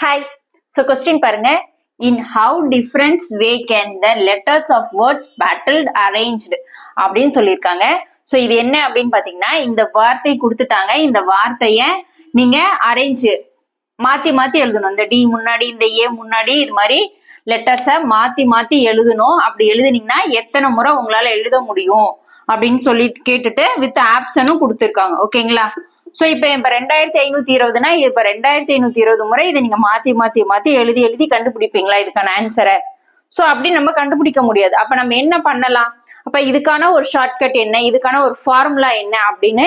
Hi so question பாருங்க. In how different way can the letters of words battled arranged அப்படின்னு சொல்லியிருக்காங்க. So இது என்ன அப்படின்னு பார்த்தீங்கன்னா இந்த வார்த்தை கொடுத்துட்டாங்க. இந்த வார்த்தையை நீங்க அரேஞ்ச் மாத்தி மாத்தி எழுதணும். இந்த டி முன்னாடி இந்த ஏ முன்னாடி இது மாதிரி லெட்டர்ஸை மாத்தி மாத்தி எழுதணும். அப்படி எழுதுனீங்கன்னா எத்தனை முறை உங்களால எழுத முடியும்? அப்படின்னு சொல்லி கேட்டுட்டு வித் ஆப்ஷனும் கொடுத்துருக்காங்க. ஓகேங்களா ஸோ இப்போ இப்போ ரெண்டாயிரத்தி ஐநூத்தி இருபதுனா இப்போ ரெண்டாயிரத்தி ஐநூத்தி இருபது முறை இதை நீங்க மாத்தி மாத்தி மாத்தி எழுதி எழுதி கண்டுபிடிப்பீங்களா? இதுக்கான ஆன்சரை ஸோ அப்படி நம்ம கண்டுபிடிக்க முடியாது. அப்ப நம்ம என்ன பண்ணலாம்? அப்ப இதுக்கான ஒரு ஷார்ட்கட் என்ன? இதுக்கான ஒரு ஃபார்முலா என்ன? அப்படின்னு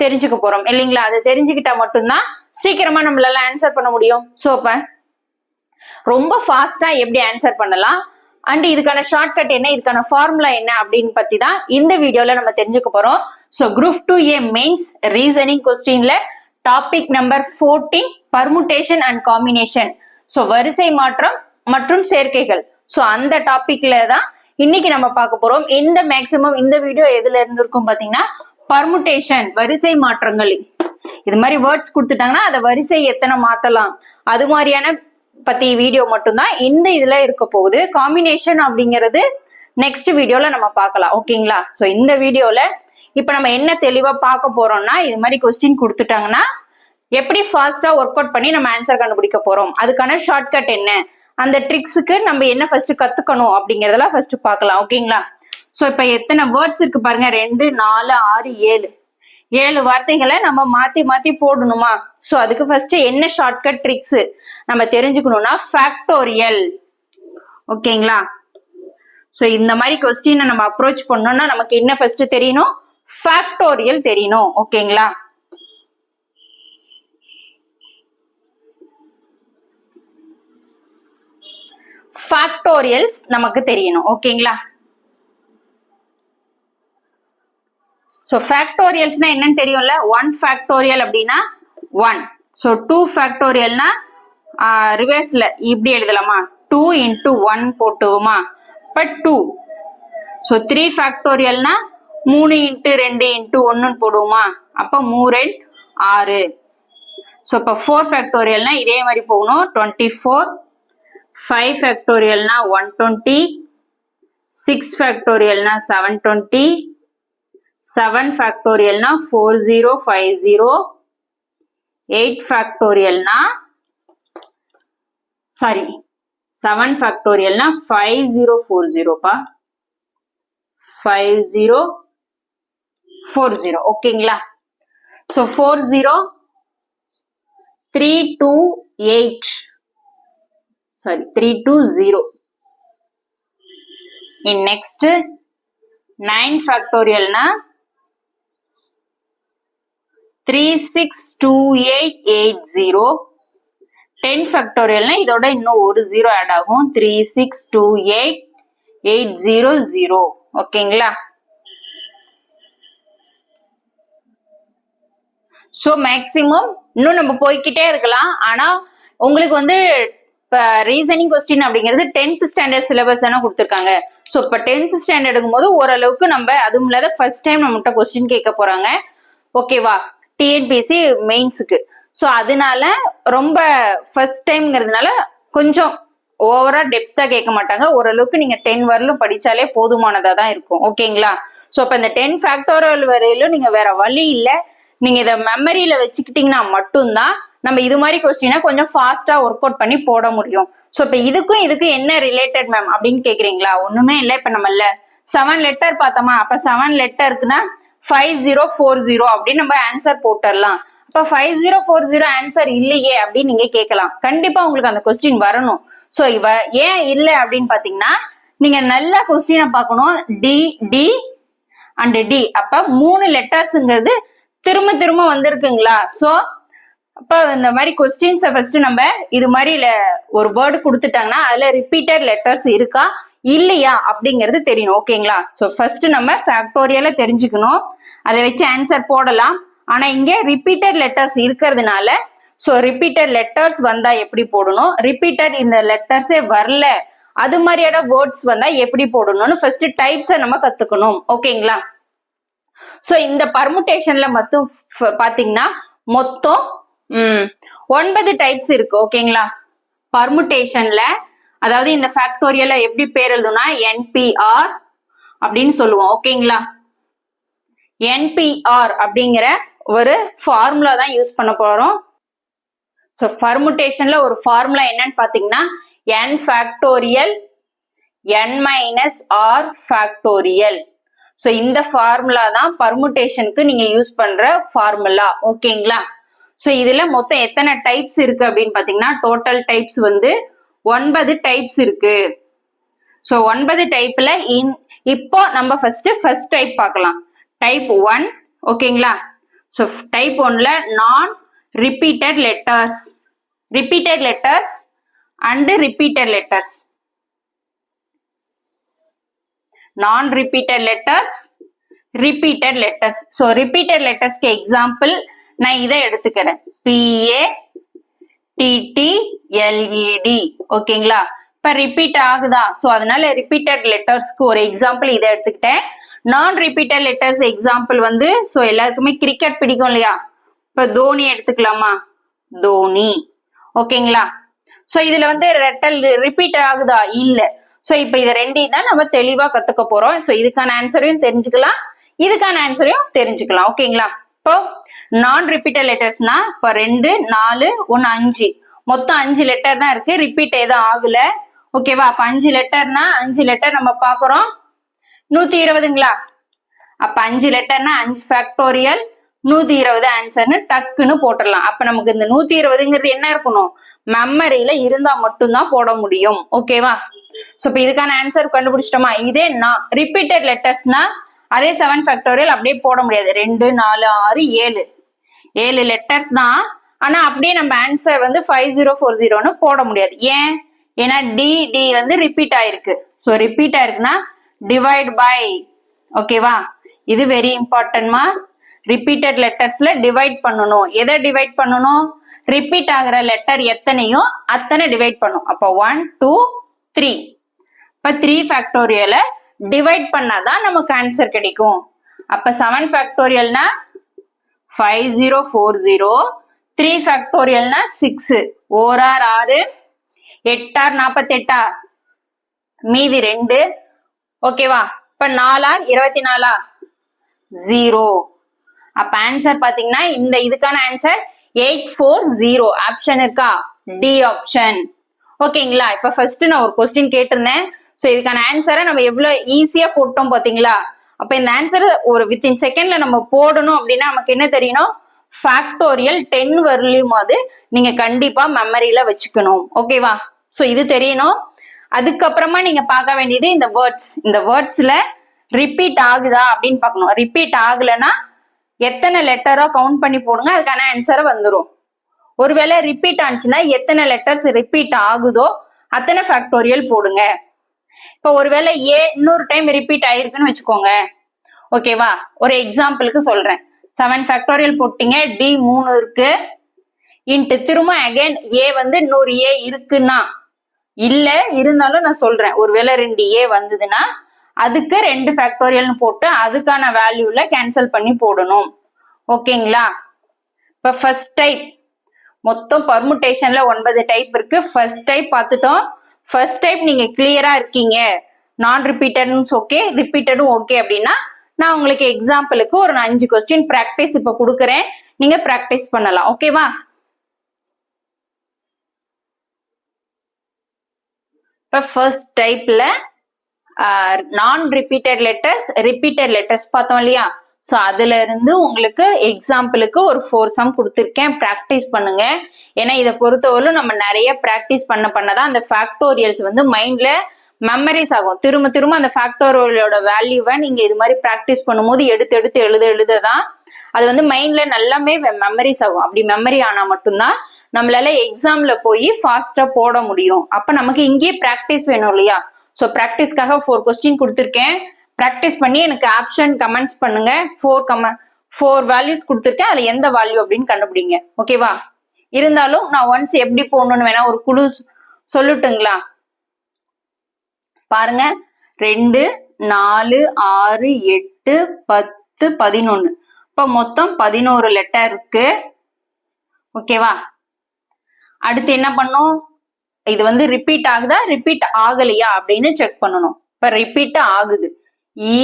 தெரிஞ்சுக்க போறோம். இல்லைங்களா? அதை தெரிஞ்சுக்கிட்டா மட்டும்தான் சீக்கிரமா நம்மளால ஆன்சர் பண்ண முடியும். ஸோ அப்ப ரொம்ப ஃபாஸ்டா எப்படி ஆன்சர் பண்ணலாம்? அண்ட் இதுக்கான ஷார்ட்கட் என்ன? இதுக்கான ஃபார்முலா என்ன? அப்படின்னு பத்தி தான் இந்த வீடியோல நம்ம தெரிஞ்சுக்க போறோம். So group two A mains reasoning கொஸ்டின்ல topic number fourteen permutation and combination so வரிசை மாற்றம் மற்றும் சேர்க்கைகள். ஸோ அந்த டாபிக்ல தான் இன்னைக்கு நம்ம பார்க்க போறோம். இந்த மேக்சிமம் இந்த வீடியோ எதுல இருந்திருக்கும் பார்த்தீங்கன்னா பாத்தீங்கன்னா வரிசை மாற்றங்கள். இது மாதிரி வேர்ட்ஸ் கொடுத்துட்டாங்கன்னா அதை வரிசை எத்தனை மாத்தலாம்? அது மாதிரியான பத்தி வீடியோ மட்டும்தான் இந்த இதுல இருக்க போகுது. காம்பினேஷன் அப்படிங்கிறது நெக்ஸ்ட் வீடியோல நம்ம பார்க்கலாம். ஓகேங்களா ஸோ இந்த வீடியோல இப்ப நம்ம என்ன தெளிவா பார்க்க போறோம்னா இது மாதிரி கொஸ்டின் கொடுத்துட்டாங்கன்னா எப்படி ஃபாஸ்டா ஒர்க் அவுட் பண்ணி நம்ம ஆன்சர் கண்டுபிடிக்க போறோம்? அதுக்கான ஷார்ட்கட் என்ன? அந்த ட்ரிக்ஸுக்கு நம்ம என்ன ஃபர்ஸ்ட் கத்துக்கணும் அப்படிங்கறதெல்லாம் ஃபர்ஸ்ட் பார்க்கலாம் ஓகேங்களா ஸோ இப்போ எத்தனை வேர்ட்ஸ் இருக்கு பாருங்க. ரெண்டு நாலு ஆறு ஏழு. ஏழு வார்த்தைகளை நம்ம மாத்தி மாத்தி போடணுமா? ஸோ அதுக்கு ஃபர்ஸ்ட் என்ன ஷார்ட்கட் ட்ரிக்ஸ் நம்ம தெரிஞ்சுக்கணும்னா ஃபேக்டோரியல் ஓகேங்களா ஸோ இந்த மாதிரி கொஸ்டினை நம்ம அப்ரோச் பண்ணோம்னா நமக்கு என்ன ஃபர்ஸ்ட் தெரியணும்? ஃபேக்டோரியல் தெரியணும் ஓகேங்களா? ஃபேக்டோரியல்ஸ் நமக்கு தெரியணும் ஓகேங்களா? ஸோ ஃபேக்டோரியல்ஸ்னா என்னன்னு தெரியும்ல? ஒன் ஃபேக்டோரியல் அப்படின்னா ஒன் ஸோ டூ ஃபேக்டோரியல்னா ரிவர்ஸில் இப்படி எழுதலாமா? டூ இன்ட்டு ஒன் போட்டுவோமா? பட் டூ ஸோ த்ரீ ஃபேக்டோரியல்னா மூணு இன்ட்டு ரெண்டு இன்ட்டு ஒன்றுன்னு போடுவோமா? அப்போ மூரெண்ட் ஆறு. ஸோ இப்போ ஃபோர் ஃபேக்டோரியல்னா இதே மாதிரி போகணும். டுவெண்ட்டி ஃபோர் ஃபைவ் ஃபேக்டோரியல்னா ஒன் டுவெண்ட்டி சிக்ஸ் ஃபேக்டோரியல்னா seven twenty seven ஃபேக்டோரியல்னா four zero five zero eight ஃபேக்டோரியல்னா sorry seven ஃபேக்டோரியல்னா ஃபைவ் ஜீரோ ஃபோர் ஜீரோப்பா ஃபைவ் ஜீரோ ஃபோர் ஜீரோ ஓகேங்களா so four zero three two eight sorry three two zero in next nine ஃபேக்டோரியல்னா three six two eight eight zero ten ஃபேக்டோரியல்னா இதோட இன்னும் ஒரு zero add ஆகும். Three six two eight eight zero zero ஓகேங்களா so maximum இன்னும் நம்ம போய்க்கிட்டே இருக்கலாம். ஆனால் உங்களுக்கு வந்து இப்போ ரீசனிங் கொஸ்டின் அப்படிங்கிறது டென்த் ஸ்டாண்டர்ட் சிலபஸ் தானே கொடுத்துருக்காங்க. ஸோ இப்போ டென்த் ஸ்டாண்டர்டுங்கும் போது ஓரளவுக்கு நம்ம அதுவும் இல்லாத ஃபர்ஸ்ட் டைம் நம்மகிட்ட கொஸ்டின் கேட்க போகிறாங்க ஓகேவா டிஎன்பிஎஸ்சி மெயின்ஸுக்கு ஸோ அதனால ரொம்ப ஃபர்ஸ்ட் டைம்ங்கிறதுனால கொஞ்சம் ஓவரா டெப்தா கேட்க மாட்டாங்க. ஓரளவுக்கு நீங்க டென் வரலும் படிச்சாலே போதுமானதா தான் இருக்கும். ஓகேங்களா ஸோ இப்போ இந்த டென் ஃபேக்டோரியல் வரையிலும் நீங்க வேற வழி இல்லை. நீங்க இதை மெமரியில வச்சுக்கிட்டீங்கன்னா மட்டும்தான் நம்ம இது மாதிரி கொஸ்டினா கொஞ்சம் ஃபாஸ்டா ஒர்க் அவுட் பண்ணி போட முடியும். ஸோ இப்போ இதுக்கும் இதுக்கும் என்ன ரிலேட்டட் மேம் அப்படின்னு கேக்குறீங்களா? ஒண்ணுமே இல்லை இப்போ நம்ம இல்ல. செவன் லெட்டர் பார்த்தோமா? அப்ப செவன் லெட்டருக்குன்னா ஃபைவ் ஜீரோ ஃபோர் ஜீரோ அப்படின்னு நம்ம ஆன்சர் போட்டுடலாம். அப்ப five zero four zero answer இல்லையே அப்படின்னு நீங்க கேட்கலாம். கண்டிப்பா உங்களுக்கு அந்த கொஸ்டின் வரணும். ஸோ இவ ஏன் இல்லை அப்படின்னு பாத்தீங்கன்னா நீங்க நல்ல கொஸ்டினை பார்க்கணும். டி டி அண்ட் டி அப்ப மூணு லெட்டர்ஸுங்கிறது திரும்ப திரும்ப வந்திருக்குங்களா? ஸோ அப்ப இந்த மாதிரி கொஸ்டின்ஸை ஃபர்ஸ்ட் நம்ம இது மாதிரி ல- ஒரு வேர்டு கொடுத்துட்டாங்கன்னா அதுல ரிப்பீட்டட் லெட்டர்ஸ் இருக்கா? இல்லையா? அப்படிங்கிறது தெரியணும் ஓகேங்களா? ஸோ ஃபர்ஸ்ட் நம்ம ஃபேக்டோரியால தெரிஞ்சுக்கணும். அதை வச்சு ஆன்சர் போடலாம். ஆனா இங்க ரிப்பீட்டட் லெட்டர்ஸ் இருக்கிறதுனால ஸோ ரிப்பீட்டட் லெட்டர்ஸ் வந்தா எப்படி போடணும்? ரிப்பீட்டட் இந்த லெட்டர்ஸே வரல. அது மாதிரியான வேர்ட்ஸ் வந்தா எப்படி போடணும்னு ஃபர்ஸ்ட் டைப்ஸை நம்ம கத்துக்கணும். ஓகேங்களா? ஸோ இந்த பர்முட்டேஷன்ல மட்டும் ஃப- பாத்தீங்கன்னா மொத்தம் ஒன்பது டைப்ஸ் இருக்கு ஓகேங்களா பர்முட்டேஷன்ல அதாவது இந்த ஃபேக்டோரியல எப்படி பேர் எழுதுனா என்பிஆர் அப்படின்னு சொல்லுவோம் ஓகேங்களா என்பிஆர் அப்படிங்கிற ஒரு ஃபார்முலா தான் யூஸ் பண்ண போறோம். ஸோ பர்முடேஷன்ல ஒரு ஃபார்முலா என்னன்னு பாத்தீங்கன்னா n factorial n minus r factorial so இந்த ஃபார்முலா தான் பர்முட்டேஷனுக்கு நீங்க யூஸ் பண்ற ஃபார்முலா ஓகேங்களா ஸோ இதுல மொத்தம் எத்தனை டைப்ஸ் இருக்கு அப்படின்னு பார்த்தீங்கன்னா டோட்டல் டைப்ஸ் வந்து ஒன்பது டைப்ஸ் இருக்கு. ஸோ ஒன்பது டைப்ல இன் இப்போ நம்ம ஃபர்ஸ்ட் ஃபர்ஸ்ட் டைப் பார்க்கலாம். டைப் ஒன் ஓகேங்களா ஸோ டைப் ஒன்ல non repeated letters repeated letters and repeated letters non repeated letters repeated letters so repeated லெட்டர்ஸ்க்கு example நான் இதை எடுத்துக்கிறேன். பிஏ டிடி எல்இடி ஓகேங்களா? இப்ப ரிப்பீட் ஆகுதா? ஸோ அதனால ரிப்பீட்டட் லெட்டர்ஸ்க்கு ஒரு எக்ஸாம்பிள் இதை எடுத்துக்கிட்டேன். நான் ரிப்பீட்டட் லெட்டர்ஸ் எக்ஸாம்பிள் வந்து ஸோ எல்லாருக்குமே கிரிக்கெட் பிடிக்கும் இல்லையா? இப்ப தோனி எடுத்துக்கலாமா? தோனி. ஓகேங்களா? ஸோ இதுல வந்து ரெட்டல் ரிப்பீட் ஆகுதா? இல்லை. ஸோ இப்போ இது ரெண்டையும் தான் நம்ம தெளிவாக கற்றுக்க போறோம். ஸோ இதுக்கான ஆன்சரையும் தெரிஞ்சுக்கலாம். இதுக்கான ஆன்சரையும் தெரிஞ்சுக்கலாம். ஓகேங்களா இப்போ நான் ரிப்பீட்டட் லெட்டர்ஸ்னா இப்போ ரெண்டு நாலு ஒன்று அஞ்சு. மொத்தம் அஞ்சு லெட்டர் தான் இருக்கு. ரிப்பீட் எதுவும் ஆகல. ஓகேவா அப்போ அஞ்சு லெட்டர்னா அஞ்சு லெட்டர் நம்ம பார்க்குறோம். நூத்தி இருபதுங்களா? அப்ப அஞ்சு லெட்டர்னா அஞ்சு ஃபேக்டோரியல் நூத்தி இருபது ஆன்சர்னு டக்குன்னு போட்டுடலாம். அப்ப நமக்கு இந்த நூத்தி இருபதுங்கிறது என்ன இருக்கணும்? மெமரியில இருந்தா மட்டும்தான் போட முடியும். ஓகேவா ஸோ இப்போ இதுக்கான ஆன்சர் கண்டுபிடிச்சிட்டோமா? இதே நான் ரிப்பீட்டட் லெட்டர்ஸ்னா அதே செவன் ஃபேக்டோரியல் அப்படியே போட முடியாது. ரெண்டு நாலு ஆறு ஏழு. ஏழு லெட்டர்ஸ் தான் ஆனா அப்படியே நம்ம ஆன்சர் வந்து ஃபைவ் ஜீரோ ஃபோர் ஜீரோன்னு போட முடியாது. ஏன்? ஏன்னா டி டி வந்து ரிப்பீட் ஆயிருக்கு. ஸோ ரிப்பீட் ஆயிருக்குன்னா டிவைட் பை ஓகேவா இது வெரி இம்பார்ட்டன்மா ரிப்பீட்டட் லெட்டர்ஸ்ல டிவைட் பண்ணணும். எதை டிவைட் பண்ணணும்? ரிப்பீட் ஆகிற லெட்டர் எத்தனையோ அத்தனை டிவைட் பண்ணும். அப்போ ஒன் டூ த்ரீ இப்போ த்ரீ ஃபேக்டோரியலை டிவைட் பண்ணாதான் நமக்கு ஆன்சர் கிடைக்கும். அப்போ seven ஃபேக்டோரியல்னா five zero four zero three ஃபேக்டோரியல்னா six or ஆறு எட்டார் நாற்பத்தெட்டா மீதி ரெண்டு. ஓகேவா இப்ப நாலார் இருபத்தி நாலா? ஜீரோ அப்ப ஆன்சர் பாத்தீங்கன்னா இந்த இதுக்கான answer eight four zero option இருக்கா? டி ஆப்ஷன் ஓகேங்களா இப்ப ஃபர்ஸ்ட் நான் ஒரு கொஸ்டின் கேட்டிருந்தேன். ஸோ இதுக்கான ஆன்சரை நம்ம எவ்வளோ ஈஸியாக போட்டோம் பார்த்தீங்களா அப்போ இந்த ஆன்சர் ஒரு வித்தின் செகண்ட்ல நம்ம போடணும் அப்படின்னா நமக்கு என்ன தெரியணும்? ஃபேக்டோரியல் டென் வரலையும் அது நீங்க கண்டிப்பா மெமரியில வச்சுக்கணும். ஓகேவா ஸோ இது தெரியணும். அதுக்கப்புறமா நீங்க பார்க்க வேண்டியது இந்த வேர்ட்ஸ் இந்த வேர்ட்ஸ்ல ரிப்பீட் ஆகுதா அப்படின்னு பார்க்கணும். ரிப்பீட் ஆகலைன்னா எத்தனை லெட்டரோ கவுண்ட் பண்ணி போடுங்க அதுக்கான ஆன்சரை வந்துடும் ஒருவேளை ரிப்பீட் ஆச்சுன்னா எத்தனை லெட்டர்ஸ் ரிப்பீட் ஆகுதோ அத்தனை ஃபேக்டோரியல் போடுங்க. இப்போ ஒருவேளை ஏ இன்னொரு டைம் ரிப்பீட் ஆயிருக்குன்னு வச்சுக்கோங்க. ஓகேவா ஒரு எக்ஸாம்பிளுக்கு சொல்றேன். செவன் ஃபேக்டோரியல் போட்டீங்க டி மூணு இருக்கு. இன்ட்டு திரும்ப அகைன் ஏ வந்து இன்னொரு ஏ இருக்குன்னா இல்ல இருந்தாலும் நான் சொல்றேன். ஒருவேளை ரெண்டு ஏ வந்ததுன்னா அதுக்கு ரெண்டு ஃபேக்டோரியல்னு போட்டு அதுக்கான வேல்யூல கேன்சல் பண்ணி போடணும். ஓகேங்களா இப்ப ஃபர்ஸ்ட் டைப் மொத்தம் பர்முட்டேஷன்ல ஒன்பது டைப் இருக்கு. ஃபர்ஸ்ட் டைப் பார்த்துட்டோம். ஃபர்ஸ்ட் டைப் நீங்க கிளியரா இருக்கீங்க. நான் ரிப்பீட்டடும் ஓகே ரிப்பீட்டடும் ஓகே அப்படின்னா நான் உங்களுக்கு எக்ஸாம்பிளுக்கு ஒரு அஞ்சு கொஸ்டின் ப்ராக்டிஸ் இப்போ கொடுக்குறேன். நீங்க ப்ராக்டிஸ் பண்ணலாம். ஓகேவா இப்போ ஃபர்ஸ்ட் டைப்ல நான் ரிப்பீட்டட் லெட்டர்ஸ் ரிப்பீட்டட் லெட்டர்ஸ் பார்த்தோம் இல்லையா? ஸோ அதுல இருந்து உங்களுக்கு எக்ஸாம்பிளுக்கு ஒரு ஃபோர் சம் கொடுத்துருக்கேன். ப்ராக்டிஸ் பண்ணுங்க. ஏன்னா இதை பொறுத்தவரையிலும் நம்ம நிறைய ப்ராக்டிஸ் பண்ண பண்ணதான் அந்த ஃபேக்டோரியல்ஸ் வந்து மைண்ட்ல மெமரிஸ் ஆகும். திரும்ப திரும்ப அந்த ஃபேக்டோரியலோட வேல்யூவை நீங்க இது மாதிரி ப்ராக்டிஸ் பண்ணும்போது எடுத்து எடுத்து எழுத எழுத தான் அது வந்து மைண்ட்ல நல்லாமே மெமரிஸ் ஆகும். அப்படி மெமரி ஆனா மட்டும்தான் நம்மளால எக்ஸாம்ல போய் ஃபாஸ்டா போட முடியும். அப்ப நமக்கு இங்கேயே ப்ராக்டிஸ் வேணும் இல்லையா? ஸோ ப்ராக்டிஸ்க்காக ஃபோர் கொஸ்டின் கொடுத்துருக்கேன். ப்ராக்டிஸ் பண்ணி எனக்கு ஆப்ஷன் கமெண்ட்ஸ் பண்ணுங்க. ஃபோர் கம ஃபோர் வேல்யூஸ் கொடுத்துருக்கேன். அதுல எந்த வேல்யூ அப்படின்னு கண்டுபிடிங்க. ஓகேவா இருந்தாலும் நான் ஒன்ஸ் எப்படி போடணும்னு வேணா ஒரு குழு சொல்லட்டுங்களா? பாருங்க. ரெண்டு நாலு ஆறு எட்டு பத்து பதினொன்று இப்போ மொத்தம் பதினோரு லெட்டர் இருக்கு. ஓகேவா அடுத்து என்ன பண்ணும் இது வந்து ரிப்பீட் ஆகுதா? ரிப்பீட் ஆகலையா? அப்படின்னு செக் பண்ணணும். இப்போ ரிப்பீட் ஆகுது. இ.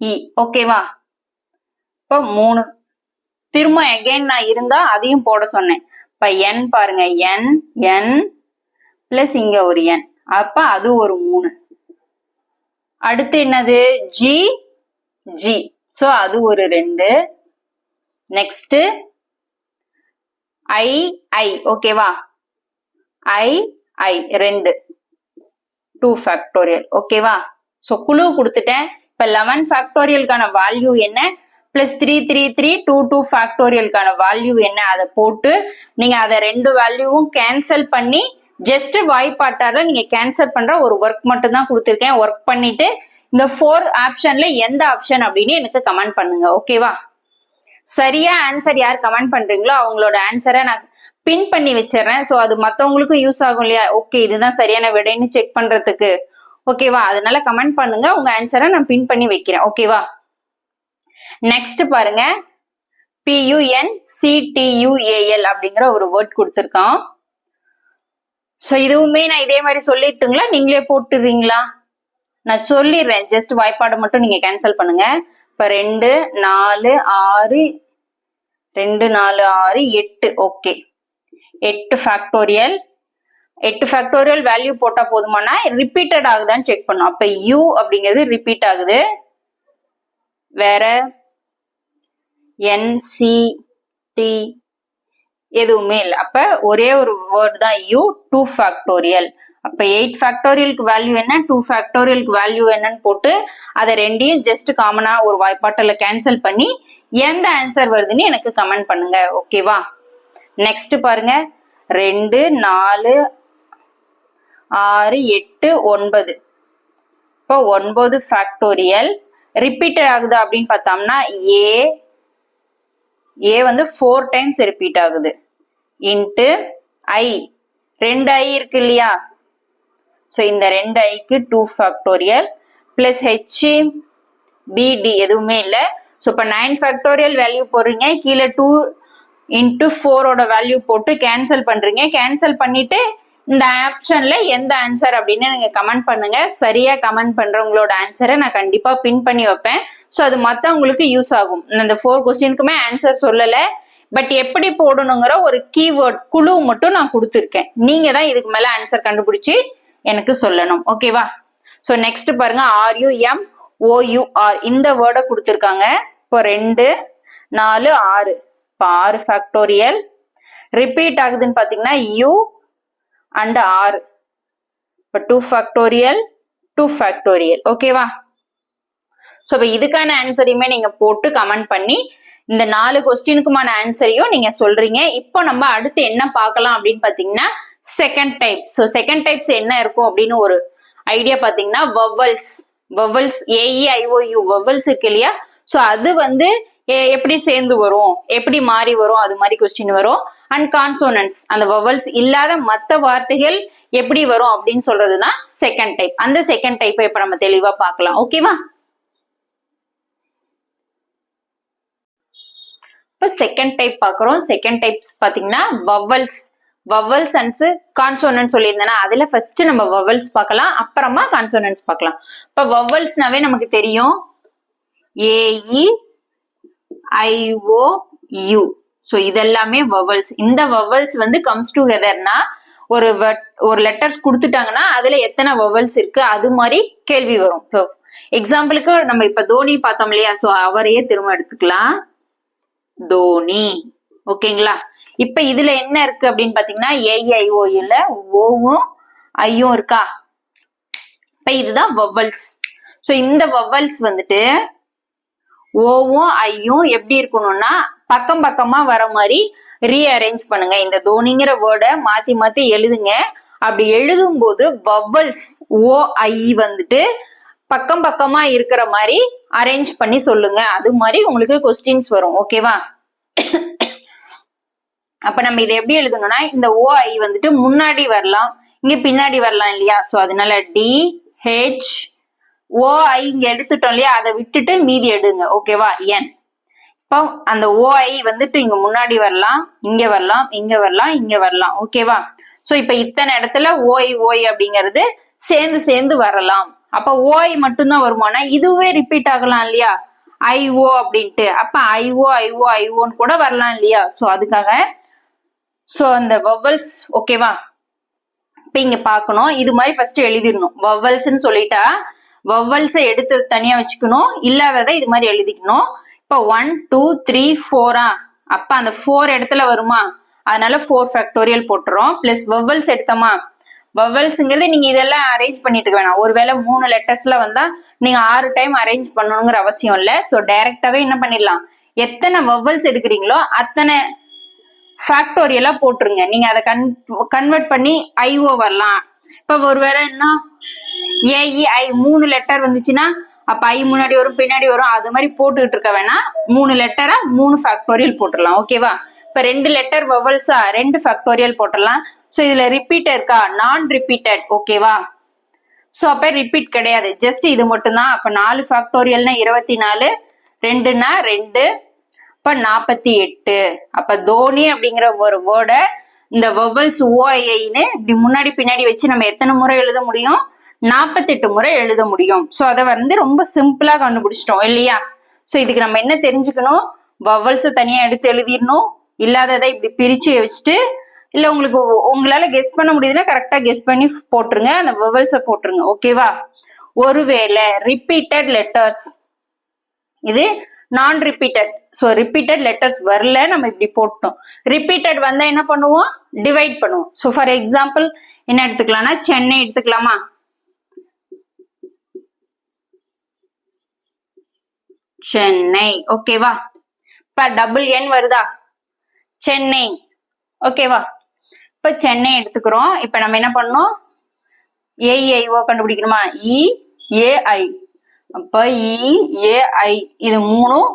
இ ஓகேவா இப்போ மூணு. திரும்ப அகைன் நான் இருந்தா அதையும் போட சொன்னேன். இப்ப என் பாருங்க என் என் பிளஸ் இங்க ஒரு என் அப்ப அது ஒரு மூணு. அடுத்து என்னது? ஜி ஜி சோ அது ஒரு ரெண்டு. நெக்ஸ்ட் ஐ ஐ ஓகேவா ஐ ஐ ரெண்டு. டூ ஃபேக்டோரியல் ஓகேவா ஸோ குழு கொடுத்துட்டேன். இப்போ லெவன் ஃபேக்டோரியலுக்கான வேல்யூ என்ன? Plus three three three two two ஃபேக்டோரியலுக்கான value என்ன? அதை போட்டு நீங்கள் அதை ரெண்டு வேல்யூவும் கேன்சல் பண்ணி ஜஸ்ட் வாய்ப்பாட்டால நீங்கள் கேன்சல் பண்ணுற ஒரு ஒர்க் மட்டும் தான் கொடுத்துருக்கேன். ஒர்க் பண்ணிட்டு இந்த ஃபோர் ஆப்ஷன்ல எந்த ஆப்ஷன் அப்படின்னு எனக்கு கமெண்ட் பண்ணுங்க ஓகேவா சரியா ஆன்சர் யார் கமெண்ட் பண்றீங்களோ அவங்களோட ஆன்சரை நான் பின் பண்ணி வச்சிடுறேன். ஸோ அது மற்றவங்களுக்கும் யூஸ் ஆகும் இல்லையா? ஓகே இதுதான் சரியான விடைன்னு செக் பண்றதுக்கு. ஓகேவா அதனால கமெண்ட் பண்ணுங்க. உங்க ஆன்சரை நான் பின் பண்ணி வைக்கிறேன். ஓகேவா நெக்ஸ்ட் பாருங்க. பியூஎன் சிடியூஏஎல் அப்படிங்கிற ஒரு வேர்ட் கொடுத்துருக்கான். ஸோ இதுவுமே நான் இதே மாதிரி சொல்லிட்டுங்களா? நீங்களே போட்டுறீங்களா? நான் சொல்லிடுறேன். ஜஸ்ட் வாய்ப்பாடை மட்டும் நீங்க கேன்சல் பண்ணுங்க. இப்போ ரெண்டு நாலு ஆறு ரெண்டு நாலு ஆறு எட்டு. ஓகே எட்டு ஃபேக்டோரியல் எட்டு ஃபேக்டோரியல் வேல்யூ போட்டா போதுமானா ரிப்பீட்டட் ஆகுதான்னு செக் பண்ணும் அப்ப யூ அப்படிங்கிறது ரிப்பீட் ஆகுது. வேற என்சிடி எதுவுமே இல்லை. அப்ப ஒரே ஒரு வேர்ட் தான் யூ டூ ஃபேக்டோரியல் அப்ப எயிட் ஃபேக்டோரியலுக்கு வேல்யூ என்ன? டூ ஃபேக்டோரியலுக்கு வேல்யூ என்னன்னு போட்டு அதை ரெண்டையும் ஜஸ்ட் காமனா ஒரு வாய்ப்பாட்டில் கேன்சல் பண்ணி எந்த ஆன்சர் வருதுன்னு எனக்கு கமெண்ட் பண்ணுங்க. ஓகேவா நெக்ஸ்ட் பாருங்க. ரெண்டு நாலு ஆறு எட்டு ஒன்பது. இப்போ ஒன்பது ஃபேக்டோரியல் ரிப்பீட்டட் ஆகுது அப்படின்னு பார்த்தோம்னா ஏ ஏ வந்து ஃபோர் டைம்ஸ் ரிப்பீட் ஆகுது. இன்ட்டு ஐ ரெண்டு ஐ இருக்கு இல்லையா? ஸோ இந்த ரெண்டு ஐக்கு டூ ஃபேக்டோரியல் ப்ளஸ் ஹெச் பிடி எதுவுமே இல்லை. ஸோ இப்போ நைன் ஃபேக்டோரியல் வேல்யூ போடுறீங்க. கீழே டூ இன்ட்டு ஃபோரோட வேல்யூ போட்டு கேன்சல் பண்ணுறீங்க கேன்சல் பண்ணிவிட்டு இந்த ஆப்ஷன்ல எந்த ஆன்சர் அப்படின்னு நீங்க கமெண்ட் பண்ணுங்க. சரியா கமெண்ட் பண்றவங்களோட ஆன்சரை நான் கண்டிப்பா பின் பண்ணி வைப்பேன். ஸோ அது மற்றவங்களுக்கு யூஸ் ஆகும். இந்த ஃபோர் கொஸ்டினுக்குமே ஆன்சர் சொல்லலை. பட் எப்படி போடணுங்கிற ஒரு கீவேர்ட் குழு மட்டும் நான் கொடுத்துருக்கேன். நீங்க தான் இதுக்கு மேல ஆன்சர் கண்டுபிடிச்சு எனக்கு சொல்லணும். ஓகேவா ஸோ நெக்ஸ்ட் பாருங்க. ஆர்யூஎம் ஓயூஆர் இந்த வேர்டை கொடுத்துருக்காங்க. இப்போ ரெண்டு நாலு ஆறு. இப்போ ஆறு ஃபேக்டோரியல் ரிப்பீட் ஆகுதுன்னு பார்த்தீங்கன்னா யூ அண்ட் ஆறு இப்போ டூ ஃபேக்டோரியல் டூ ஃபேக்டோரியல் ஓகேவா ஸோ இப்போ இதுக்கான ஆன்சரையுமே நீங்கள் போட்டு கமெண்ட் பண்ணி இந்த நாலு கொஸ்டினுக்குமான ஆன்சரையும் நீங்க சொல்றீங்க. இப்போ நம்ம அடுத்து என்ன பார்க்கலாம் அப்படின்னு பார்த்தீங்கன்னா second type so second types என்ன இருக்கும் அப்படின்னு ஒரு ஐடியா பார்த்தீங்கன்னா வவல்ஸ் வவல்ஸ் ஏஇஐஓயு வவல்ஸ் இருக்கு இல்லையா? ஸோ அது வந்து எப்படி சேர்ந்து வரும்? எப்படி மாறி வரும்? அது மாதிரி கொஸ்டின் வரும். அண்ட் கான்சோனன்ஸ் அந்த வவல்ஸ் இல்லாத மற்ற வார்த்தைகள் எப்படி வரும் அப்படின்னு சொல்றது தான் செகண்ட் டைப் அந்த செகண்ட் டைப்பை இப்ப நம்ம தெளிவா பார்க்கலாம். ஓகேவா இப்போ செகண்ட் டைப் பார்க்குறோம். செகண்ட் டைப்ஸ் பார்த்தீங்கன்னா வவல்ஸ் வவல்ஸ் அண்ட்ஸ் கான்சோனன்ஸ் சொல்லியிருந்தேன்னா அதில் ஃபர்ஸ்ட் நம்ம வவல்ஸ் பார்க்கலாம். அப்புறமா கான்சோனன்ஸ் பார்க்கலாம். இப்போ வவல்ஸ்னாவே நமக்கு தெரியும். A E I O U so இதெல்லாமே வவல்ஸ் இந்த வவல்ஸ் வந்து கம்ஸ் டுகெதர்னா ஒரு ஒரு லெட்டர்ஸ் கொடுத்துட்டாங்கன்னா அதுல எத்தனை வவல்ஸ் இருக்கு? அது மாதிரி கேள்வி வரும். இப்போ எக்ஸாம்பிளுக்கு நம்ம இப்ப தோனி பார்த்தோம் இல்லையா? ஸோ அவரையே திரும்ப எடுத்துக்கலாம். தோனி. ஓகேங்களா? இப்ப இதுல என்ன இருக்கு அப்படின்னு பாத்தீங்கன்னா ஏஐஓல ஓவும் ஐயும் இருக்கா? இப்ப இதுதான் வவல்ஸ் ஸோ இந்த வவல்ஸ் வந்துட்டு ஓவும் ஐயும் எப்படி இருக்கணும்னா பக்கம் பக்கமா வர மாதிரி ரீஅரேஞ்ச் பண்ணுங்க. இந்த தோனிங்கிற வேர்டை மாத்தி மாத்தி எழுதுங்க. அப்படி எழுதும் போது வவ்வல்ஸ் ஓ ஐ வந்துட்டு பக்கம் பக்கமா இருக்கிற மாதிரி அரேஞ்ச் பண்ணி சொல்லுங்க. அது மாதிரி உங்களுக்கு கொஸ்டின்ஸ் வரும். ஓகேவா அப்ப நம்ம இதை எப்படி எழுதணும்னா இந்த ஓஐ வந்துட்டு முன்னாடி வரலாம். இங்க பின்னாடி வரலாம் இல்லையா? சோ அதனால டி ஹெச் ஓஐ இங்க எடுத்துட்டோம் இல்லையா? அதை விட்டுட்டு மீதி எடுங்க. ஓகேவா என் இப்போ அந்த ஓஐ வந்துட்டு இங்க முன்னாடி வரலாம் இங்க வரலாம் இங்க வரலாம் இங்க வரலாம். ஓகேவா ஸோ இப்ப இத்தனை இடத்துல ஓய் ஓய் அப்படிங்கிறது சேர்ந்து சேர்ந்து வரலாம். அப்ப ஓய் மட்டும்தான் வருமானா இதுவே ரிப்பீட் ஆகலாம் இல்லையா? ஐஓ அப்படின்ட்டு. அப்ப ஐஓ ஐஓ ஐஓன்னு கூட வரலாம் இல்லையா? ஸோ அதுக்காக ஸோ அந்த வவல்ஸ் ஓகேவா இப்ப இங்க பார்க்கணும். இது மாதிரி ஃபர்ஸ்ட் எழுதிடணும். வவல்ஸ்ன்னு சொல்லிட்டா வவ்வல்ஸை எடுத்து தனியா வச்சுக்கணும். இல்லாததை இது மாதிரி எழுதிக்கணும். இப்போ ஒன் டூ த்ரீ ஃபோரா அப்ப அந்த ஃபோர் இடத்துல வருமா? அதனால ஃபோர் ஃபேக்டோரியல் போட்டுறோம். பிளஸ் வவ்வல்ஸ் எடுத்தோமா? வவ்வல்ஸுங்கிறது நீங்க இதெல்லாம் அரேஞ்ச் பண்ணிட்டு வேணாம். ஒருவேளை மூணு லெட்டர்ஸ்ல வந்தா நீங்க ஆறு டைம் அரேஞ்ச் பண்ணணுங்கிற அவசியம் இல்லை. ஸோ டைரக்டாவே என்ன பண்ணிடலாம்? எத்தனை வவ்வல்ஸ் எடுக்கிறீங்களோ அத்தனை ஃபேக்டோரியலா போட்டுருங்க. நீங்க அதை கன் கன்வெர்ட் பண்ணி ஐஓ வரலாம். இப்போ ஒருவேளை என்ன? ஏஇஐ மூணு லெட்டர் வந்துச்சுன்னா அப்ப ஐ முன்னாடி வரும் பின்னாடி வரும் அது மாதிரி போட்டுக்கிட்டு இருக்க வேணா மூணு லெட்டரா மூணு ஃபேக்டோரியல் போட்டுடலாம் ஓகேவா இப்ப ரெண்டு லெட்டர் வவல்ஸா ரெண்டு ஃபேக்டோரியல் போட்டுடலாம். ஸோ இதுல ரிப்பீட்டர் இருக்கா? நான் ரிப்பீட்டட் ஓகேவா ஸோ அப்ப ரிப்பீட் கிடையாது. ஜஸ்ட் இது மட்டும்தான். அப்ப நாலு ஃபேக்டோரியல்னா இருபத்தி நாலு ரெண்டுனா ரெண்டு இப்போ நாற்பத்தி எட்டு. அப்ப தோனி அப்படிங்கிற ஒரு வேர்டை இந்த வெவல்ஸ் ஓஐன்னு இப்படி முன்னாடி பின்னாடி வச்சு நம்ம எத்தனை முறை எழுத முடியும்? நாற்பத்தெட்டு முறை எழுத முடியும். ஸோ அதை வந்து ரொம்ப சிம்பிளாக கண்டுபிடிச்சிட்டோம் இல்லையா? ஸோ இதுக்கு நம்ம என்ன தெரிஞ்சுக்கணும்? வவல்ஸை தனியாக எடுத்து எழுதிடணும். இல்லாததை இப்படி பிரித்து வச்சுட்டு இல்லை உங்களுக்கு உங்களால் கெஸ் பண்ண முடியுதுன்னா கரெக்டாக கெஸ் பண்ணி போட்டுருங்க. அந்த வவல்ஸை போட்டுருங்க ஓகேவா ஒருவேளை ரிப்பீட்டட் லெட்டர்ஸ் இது நான் ரிப்பீட்டட் ஸோ ரிப்பீட்டட் லெட்டர்ஸ் வரல நம்ம இப்படி போட்டோம். ரிப்பீட்டட் வந்தால் என்ன பண்ணுவோம்? டிவைட் பண்ணுவோம். ஸோ ஃபார் எக்ஸாம்பிள் என்ன எடுத்துக்கலாம்னா சென்னை எடுத்துக்கலாமா? சென்னை. ஓகேவா இப்ப டபுள் என் வருதா? சென்னை. ஓகேவா இப்ப சென்னை எடுத்துக்கிறோம். இப்ப நம்ம என்ன பண்ணோம் ஏஐஓ கண்டுபிடிக்கணுமா? E, இ ஏஐ அப்ப e, இ ஏஐ இது மூணும்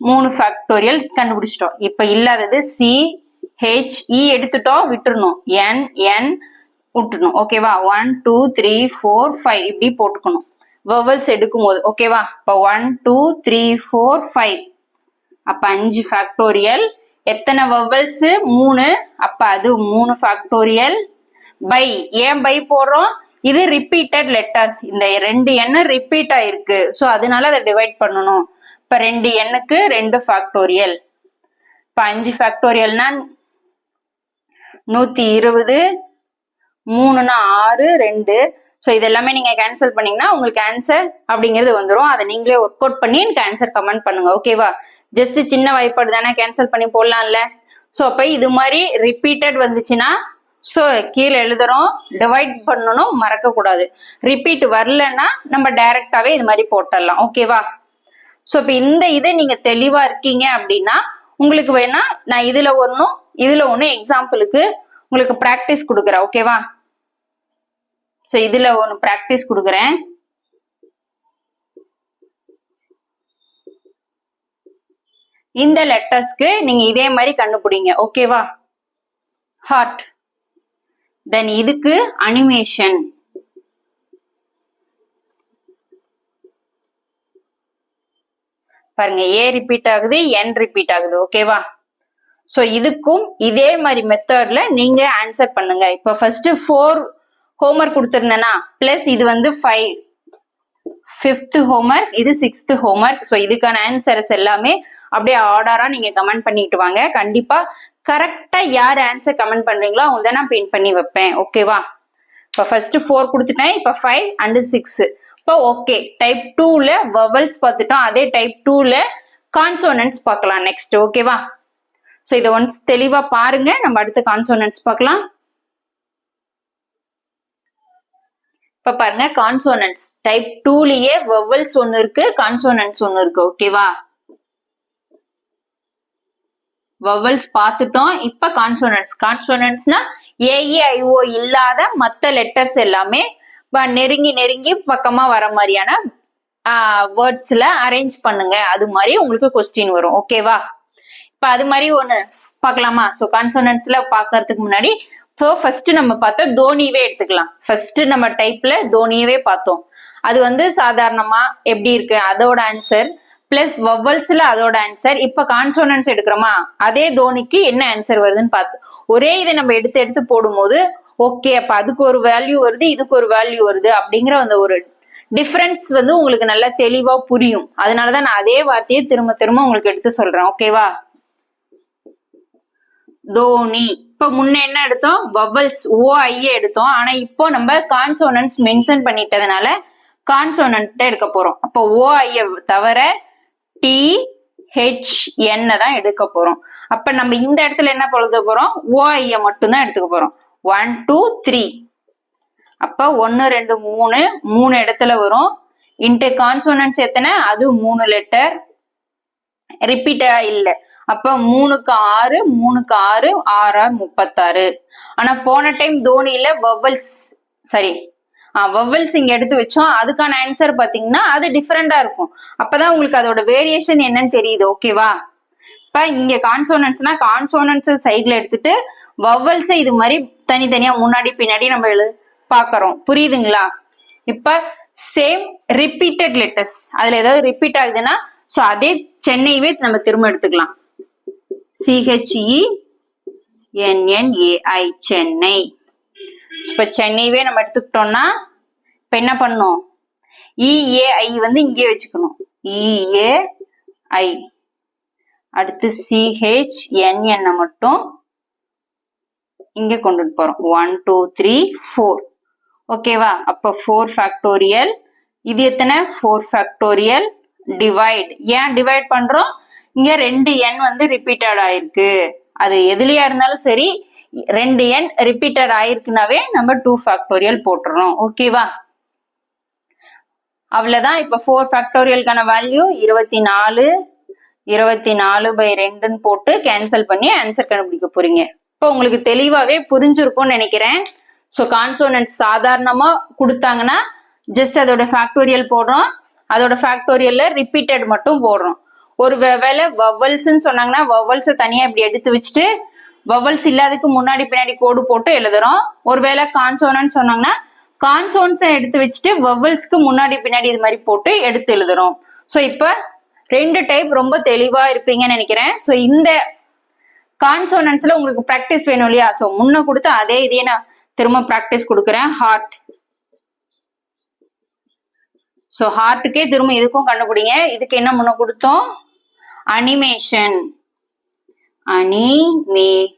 மூணு ஃபேக்டோரியல் கண்டுபிடிச்சிட்டோம். இப்ப இல்லாதது சி ஹெச் இ எடுத்துட்டோம் விட்டுறணும். என் என் விட்டுணும் ஓகேவா one two three four five இப்படி போட்டுக்கணும். வவல்ஸ் எடுக்கும் போது ஓகேவா இப்போ one two three four five அப்போ அஞ்சு ஃபேக்டோரியல் எத்தனை வவல்ஸ் மூணு. அப்போ அது மூணு ஃபேக்டோரியல் பை ஏன் பை போடுறோம்? இது ரிப்பீட்டட் லெட்டர்ஸ் இந்த ரெண்டு எண்ணம் ரிப்பீட் ஆயிருக்கு. ஸோ அதனால அதை டிவைட் பண்ணணும். இப்போ ரெண்டு எண்ணுக்கு ரெண்டு ஃபேக்டோரியல் இப்போ அஞ்சு ஃபேக்டோரியல்னா நூற்றி இருபது மூணுன்னா ஆறு ரெண்டு. ஸோ இது எல்லாமே நீங்கள் கேன்சல் பண்ணீங்கன்னா உங்களுக்கு ஆன்சர் அப்படிங்கிறது வந்துடும் அதை நீங்களே ஒர்க் அவுட் பண்ணி எனக்கு ஆன்சர் கமெண்ட் பண்ணுங்க. ஓகேவா ஜஸ்ட் சின்ன வாய்ப்பாடு தானே கேன்சல் பண்ணி போடலாம்ல. ஸோ அப்போ இது மாதிரி ரிப்பீட்டட் வந்துச்சுன்னா ஸோ கீழே எழுதுறோம். டிவைட் பண்ணணும் மறக்கக்கூடாது ரிப்பீட் வரலன்னா நம்ம டைரக்டாவே இது மாதிரி போட்டுடலாம். ஓகேவா ஸோ இப்போ இந்த இதை நீங்கள் தெளிவாக இருக்கீங்க அப்படின்னா உங்களுக்கு வேணா நான் இதில் ஒன்றும் இதில் ஒன்று எக்ஸாம்பிளுக்கு உங்களுக்கு ப்ராக்டிஸ் கொடுக்குறேன். ஓகேவா ஸோ இதுல ஒன்று ப்ராக்டிஸ் கொடுக்குறேன். இந்த லெட்டர்ஸ்க்கு நீங்க இதே மாதிரி கண்டுபிடிங்க. ஓகேவா ஹார்ட் தென் இதுக்கு அனிமேஷன் பாருங்க ஏ ரிப்பீட் ஆகுது என் ரிப்பீட் ஆகுது. ஓகேவா ஸோ இதுக்கும் இதே மாதிரி மெத்தட்ல நீங்க ஆன்சர் பண்ணுங்க. இப்போ ஃபர்ஸ்ட் ஃபோர் ஹோம்ஒர்க் கொடுத்துருந்தேன்னா பிளஸ் இது வந்து ஃபைவ் ஃபிஃப்த் ஹோம்ஒர்க் இது சிக்ஸ்த் ஹோம்ஒர்க் ஸோ இதுக்கான ஆன்சர்ஸ் எல்லாமே அப்படியே ஆர்டரா நீங்க கமெண்ட் பண்ணிட்டு வாங்க. கண்டிப்பா கரெக்டா யார் ஆன்சர் கமெண்ட் பண்றீங்களோ அவங்க தான் நான் பின் பண்ணி வைப்பேன். ஓகேவா இப்போ ஃபர்ஸ்ட் ஃபோர் கொடுத்துட்டேன். இப்போ ஃபைவ் அண்ட் சிக்ஸ் இப்போ ஓகே டைப் டூல வவல்ஸ் பார்த்துட்டோம். அதே டைப் டூல கான்சோனன்ட்ஸ் பார்க்கலாம் நெக்ஸ்ட் ஓகேவா ஸோ இதை ஒன்ஸ் தெளிவா பாருங்க. நம்ம அடுத்த கான்சோனன்ட்ஸ் பார்க்கலாம். இப்ப பாருங்க கான்சோனன்ஸ் டைப் டூலயே வெவல்ஸ் ஒன்னு இருக்கு கான்சோனன்ஸ் ஒன்னு இருக்கு ஓகேவா வவல்ஸ் பார்த்துட்டோம் இப்ப கான்சோனன்ஸ் கான்சோனன்ஸ்னா ஏஇஐஓ இல்லாத மற்ற லெட்டர்ஸ் எல்லாமே நெருங்கி நெருங்கி பக்கமா வர மாதிரியான வேர்ட்ஸ்ல அரேஞ்ச் பண்ணுங்க. அது மாதிரி உங்களுக்கு கொஸ்டின் வரும் ஓகேவா இப்ப அது மாதிரி ஒண்ணு பார்க்கலாமா? ஸோ கான்சோனன்ஸில் பார்க்கறதுக்கு முன்னாடி ஸோ ஃபர்ஸ்ட் நம்ம பார்த்தா தோனியவே எடுத்துக்கலாம். ஃபர்ஸ்ட் நம்ம டைப்ல தோனியவே பார்த்தோம். அது வந்து சாதாரணமா எப்படி இருக்கு? அதோட ஆன்சர் பிளஸ் வவ்வல்ஸ்ல அதோட ஆன்சர் இப்ப கான்சோனன்ஸ் எடுக்கிறோமா? அதே தோனிக்கு என்ன ஆன்சர் வருதுன்னு பார்த்து. ஒரே இதை நம்ம எடுத்து எடுத்து போடும்போது ஓகே அப்ப அதுக்கு ஒரு வேல்யூ வருது இதுக்கு ஒரு வேல்யூ வருது அப்படிங்கிற அந்த ஒரு டிஃபரன்ஸ் வந்து உங்களுக்கு நல்லா தெளிவா புரியும். அதனாலதான் நான் அதே வார்த்தையை திரும்ப திரும்ப உங்களுக்கு எடுத்து சொல்றேன். ஓகேவா தோனி. இப்ப முன்ன என்ன எடுத்தோம்? வவல்ஸ் ஓ ஐய எடுத்தோம். ஆனா இப்போ நம்ம கான்சோனன்ஸ் மென்ஷன் பண்ணிட்டதுனால கான்சோனன்ட் எடுக்க போறோம். அப்போ ஓ ஐய தவிர டி ஹெச் என்ன தான் எடுக்க போறோம். அப்ப நம்ம இந்த இடத்துல என்ன பொழுது போறோம்? ஓ ஐய மட்டும்தான் எடுத்துக்க போறோம். ஒன் டூ த்ரீ அப்ப ஒன்னு ரெண்டு மூணு மூணு இடத்துல வரும். இன்ட்டு கான்சோனன்ஸ் எத்தனை? அது மூணு லெட்டர் ரிப்பீட்டா இல்லை. அப்ப மூணுக்கு ஆறு மூணுக்கு ஆறு ஆறு ஆறு முப்பத்தாறு. ஆனா போன டைம் தோனியில வவல்ஸ் சரி வவல்ஸ் இங்க எடுத்து வச்சோம். அதுக்கான ஆன்சர் பாத்தீங்கன்னா அது டிஃப்ரெண்டா இருக்கும். அப்பதான் உங்களுக்கு அதோட வேரியேஷன் என்னன்னு தெரியுது ஓகேவா இப்ப இங்க கான்சோனன்ஸ்னா கான்சோனன்ஸ் சைட்ல எடுத்துட்டு வவல்ஸை இது மாதிரி தனித்தனியா முன்னாடி பின்னாடி நம்ம எழு பாக்குறோம். புரியுதுங்களா? இப்ப சேம் ரிப்பீட்டட் லெட்டர்ஸ் அதுல ஏதாவது ரிப்பீட் ஆகுதுன்னா ஸோ அதே சென்னையவே நம்ம திரும்ப எடுத்துக்கலாம். சிஹெச்இ என்என்ஏஐ சென்னை இப்போ சென்னையவே நம்ம எடுத்துக்கிட்டோம்னா இப்போ என்ன பண்ணணும் இஏஐ வந்து இங்கே வச்சுக்கணும். இஏஐ அடுத்து சிஹெச் என்என் மட்டும் இங்கே கொண்டுட்டு போகிறோம் ஒன் டூ த்ரீ ஃபோர் ஓகேவா அப்போ ஃபோர் ஃபேக்டோரியல் இது எத்தனை? ஃபோர் ஃபேக்டோரியல் டிவைட் ஏன் டிவைட் பண்ணுறோம் இங்க ரெண்டு எண் வந்து ரிப்பீட்டட் ஆயிருக்கு. அது எதுலயா இருந்தாலும் சரி ரெண்டு எண் ரிப்பீட்டட் ஆயிருக்குனாவே நம்ம டூ ஃபேக்டோரியல் போட்டுறோம். ஓகேவா அவ்வளவுதான். இப்ப ஃபோர் ஃபேக்டோரியலுக்கான வேல்யூ இருபத்தி நாலு இருபத்தி நாலு பை ரெண்டுன்னு போட்டு கேன்சல் பண்ணி ஆன்சர் கண்டுபிடிக்க போறீங்க. இப்போ உங்களுக்கு தெளிவாவே புரிஞ்சிருக்கும்னு நினைக்கிறேன். ஸோ கான்சோனன்ட் சாதாரணமா கொடுத்தாங்கன்னா ஜஸ்ட் அதோட ஃபேக்டோரியல் போடுறோம். அதோட ஃபேக்டோரியல்ல ரிப்பீட்டட் மட்டும் போடுறோம். ஒரு வேலை வேளை வவல்ஸ்ன்னு சொன்னாங்கன்னா வவல்ஸை தனியா இப்படி எடுத்து வச்சுட்டு வவல்ஸ் இல்லாததுக்கு முன்னாடி பின்னாடி கோடு போட்டு எழுதுறோம். ஒருவேளை கான்சோனன்ட் சொன்னாங்கன்னா கான்சோன்ஸை எடுத்து வச்சுட்டு வவல்ஸ்க்கு முன்னாடி பின்னாடி இது மாதிரி போட்டு எடுத்து எழுதுறோம். ஸோ இப்போ ரெண்டு டைப் ரொம்ப தெளிவா இருப்பீங்கன்னு நினைக்கிறேன். ஸோ இந்த கான்சோனன்ஸ்ல உங்களுக்கு ப்ராக்டிஸ் வேணும் இல்லையா? ஸோ முன்ன கொடுத்து அதே இதையே நான் திரும்ப ப்ராக்டிஸ் கொடுக்குறேன். ஹார்ட் ஸோ ஹார்ட்டுக்கே திரும்ப இதுக்கும் கண்டுபிடிங்க. இதுக்கு என்ன முன்ன கொடுத்தோம்? அனிமேஷன் அனிமேஷன்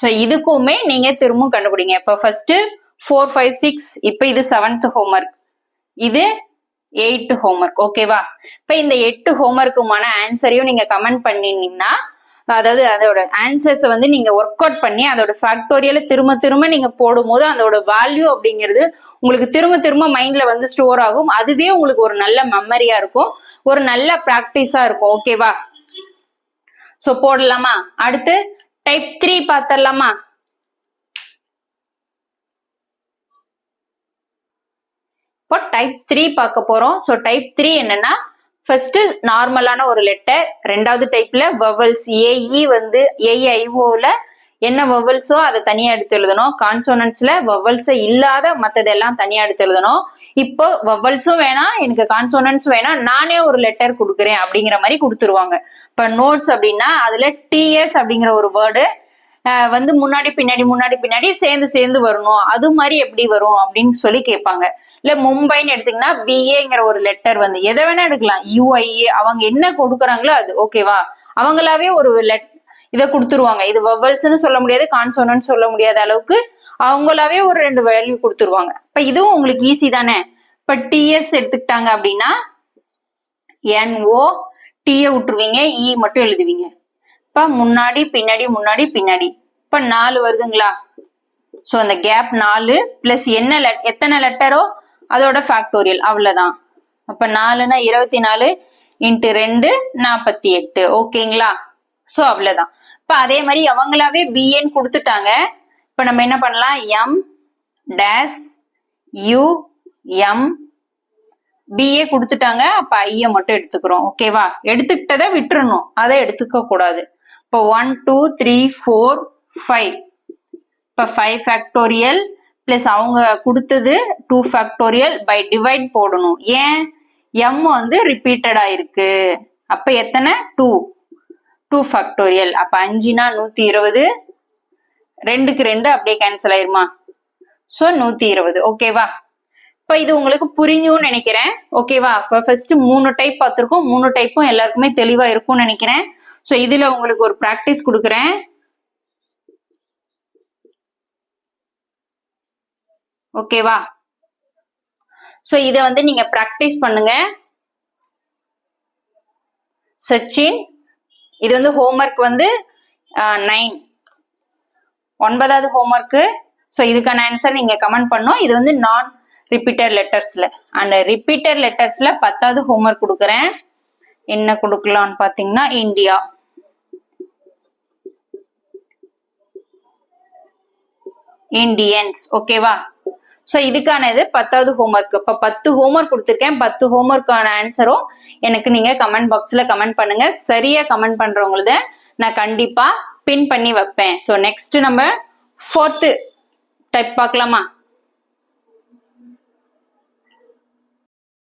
ஸோ இதுக்குமே நீங்க திரும்பவும் கண்டுபிடிங்க. இப்போ ஃபர்ஸ்ட் ஃபோர் ஃபைவ் சிக்ஸ் இப்போ இது செவன்த் ஹோம்ஒர்க் இது எயிட் ஹோம்ஒர்க் ஓகேவா இப்போ இந்த எட்டு ஹோம்ஒர்க்குமான ஆன்சரையும் நீங்க கமெண்ட் பண்ணினீங்கன்னா அதாவது அதோட ஆன்சர்ஸை வந்து நீங்க ஒர்க் அவுட் பண்ணி அதோட ஃபேக்டோரியல திரும்ப திரும்ப நீங்க போடும்போது அதோட வேல்யூ அப்படிங்கிறது உங்களுக்கு திரும்ப திரும்ப மைண்ட்ல வந்து ஸ்டோர் ஆகும். அதுவே உங்களுக்கு ஒரு நல்ல மெமரியா இருக்கும். ஒரு நல்ல ப்ராக்டிஸா இருக்கும் ஓகேவா சோ போடலாமா? அடுத்து டைப் த்ரீ பாத்திரலாமா? இப்போ டைப் த்ரீ பார்க்க போறோம். ஸோ டைப் த்ரீ என்னன்னா ஃபர்ஸ்ட் நார்மலான ஒரு லெட்டர் ரெண்டாவது டைப்ல வவல்ஸ் ஏஇ வந்து ஏஐஓல என்ன வவல்ஸோ அதை தனியா எடுத்து எழுதணும். கான்சோனன்ஸ்ல வவல்ஸ் இல்லாத மத்ததெல்லாம் தனியா எடுத்து எழுதணும். இப்போ வவல்ஸும் வேணாம் எனக்கு கான்சோனன்ஸ் வேணாம் நானே ஒரு லெட்டர் கொடுக்குறேன் அப்படிங்கிற மாதிரி கொடுத்துருவாங்க. இப்போ நோட்ஸ் அப்படின்னா அதுல டிஎஸ் அப்படிங்கிற ஒரு வேர்டு வந்து முன்னாடி பின்னாடி முன்னாடி பின்னாடி சேர்ந்து சேர்ந்து வரணும். அது மாதிரி எப்படி வரும் அப்படின்னு சொல்லி கேட்பாங்க. இல்ல மும்பைன்னு எடுத்தீங்கன்னா பிஏங்கிற ஒரு லெட்டர் வந்து எதை வேணா எடுக்கலாம். யூஐஏ அவங்க என்ன கொடுக்குறாங்களோ அது ஓகேவா அவங்களாவே ஒரு லெட் இதை கொடுத்துருவாங்க. இது வவல்ஸ்ன்னு சொல்ல முடியாது கான்சோனன்னு சொல்ல முடியாத அளவுக்கு அவங்களாவே ஒரு ரெண்டு வேல்யூ கொடுத்துருவாங்க. இப்ப இதுவும் உங்களுக்கு ஈஸி தானே? இப்ப டிஎஸ் எடுத்துக்கிட்டாங்க அப்படின்னா என்ஓ டிஏ விட்டுருவீங்க இ மட்டும் எழுதுவீங்க. இப்ப முன்னாடி பின்னாடி முன்னாடி பின்னாடி. இப்ப நாலு வருதுங்களா? ஸோ அந்த கேப் நாலு பிளஸ் என்ன லெட் எத்தனை லெட்டரோ அதோட ஃபேக்டோரியல் அவ்வளோதான் அப்ப நாலுனா இருபத்தி நாலு இன்ட்டு ரெண்டு நாற்பத்தி எட்டு. ஓகேங்களா ஸோ அவ்வளோதான் இப்போ அதே மாதிரி அவங்களாவே பிஏன்னு கொடுத்துட்டாங்க. இப்போ நம்ம என்ன பண்ணலாம்? எம் டேஸ் யூ எம் பிஏ கொடுத்துட்டாங்க. அப்போ ஐயை மட்டும் எடுத்துக்கிறோம். ஓகேவா எடுத்துக்கிட்டதை விட்டுறணும். அதை எடுத்துக்க கூடாது. இப்போ one two three four five இப்போ ஃபைவ் ஃபேக்டோரியல் ப்ளஸ் அவங்க கொடுத்தது டூ ஃபேக்டோரியல் பை டிவைட் போடணும். ஏன்? எம் வந்து ரிப்பீட்டடா இருக்கு அப்ப எத்தனை? டூ டூ ஃபேக்டோரியல் அப்ப அஞ்சுனா நூத்தி இருபது. ரெண்டுக்கு ரெண்டு அப்படியே கேன்சல் ஆயிருமா? ஸோ நூத்தி இருபது. ஓகேவா இப்போ இது உங்களுக்கு புரிஞ்சும்னு நினைக்கிறேன். ஓகேவா இப்போ ஃபர்ஸ்ட் மூணு டைப் பார்த்துருக்கோம். மூணு டைப்பும் எல்லாருக்குமே தெளிவா இருக்கும்னு நினைக்கிறேன். ஸோ இதுல உங்களுக்கு ஒரு ப்ராக்டிஸ் கொடுக்குறேன். ஓகேவா ஸோ இதை வந்து நீங்க ப்ராக்டிஸ் பண்ணுங்க. சச்சின் இது வந்து ஹோம்ஒர்க் வந்து நைன் ஒன்பதாவது ஹோம்ஒர்க்கு ஸோ இதுக்கான ஆன்சர் நீங்கள் கமெண்ட் பண்ணோம் இது வந்து நான் ரிப்பீட்டர் லெட்டர்ஸில் அந்த ரிப்பீட்டர் லெட்டர்ஸில் பத்தாவது ஹோம்ஒர்க் கொடுக்குறேன். என்ன கொடுக்கலாம்னு பார்த்தீங்கன்னா இந்தியா இண்டியன்ஸ் ஓகேவா ஸோ இதுக்கானது பத்தாவது ஹோம்ஒர்க் இப்போ பத்து ஹோம்ஒர்க் கொடுத்துருக்கேன். பத்து ஹோம்ஒர்க்கான ஆன்சரும் எனக்கு நீங்கள் கமெண்ட் பாக்ஸில் கமெண்ட் பண்ணுங்கள் சரியாக கமெண்ட் பண்றவங்களத நான் கண்டிப்பாக பின் பண்ணி வைப்பேன். ஸோ நெக்ஸ்ட் நம்ம ஃபோர்த்து டைப் பார்க்கலாமா?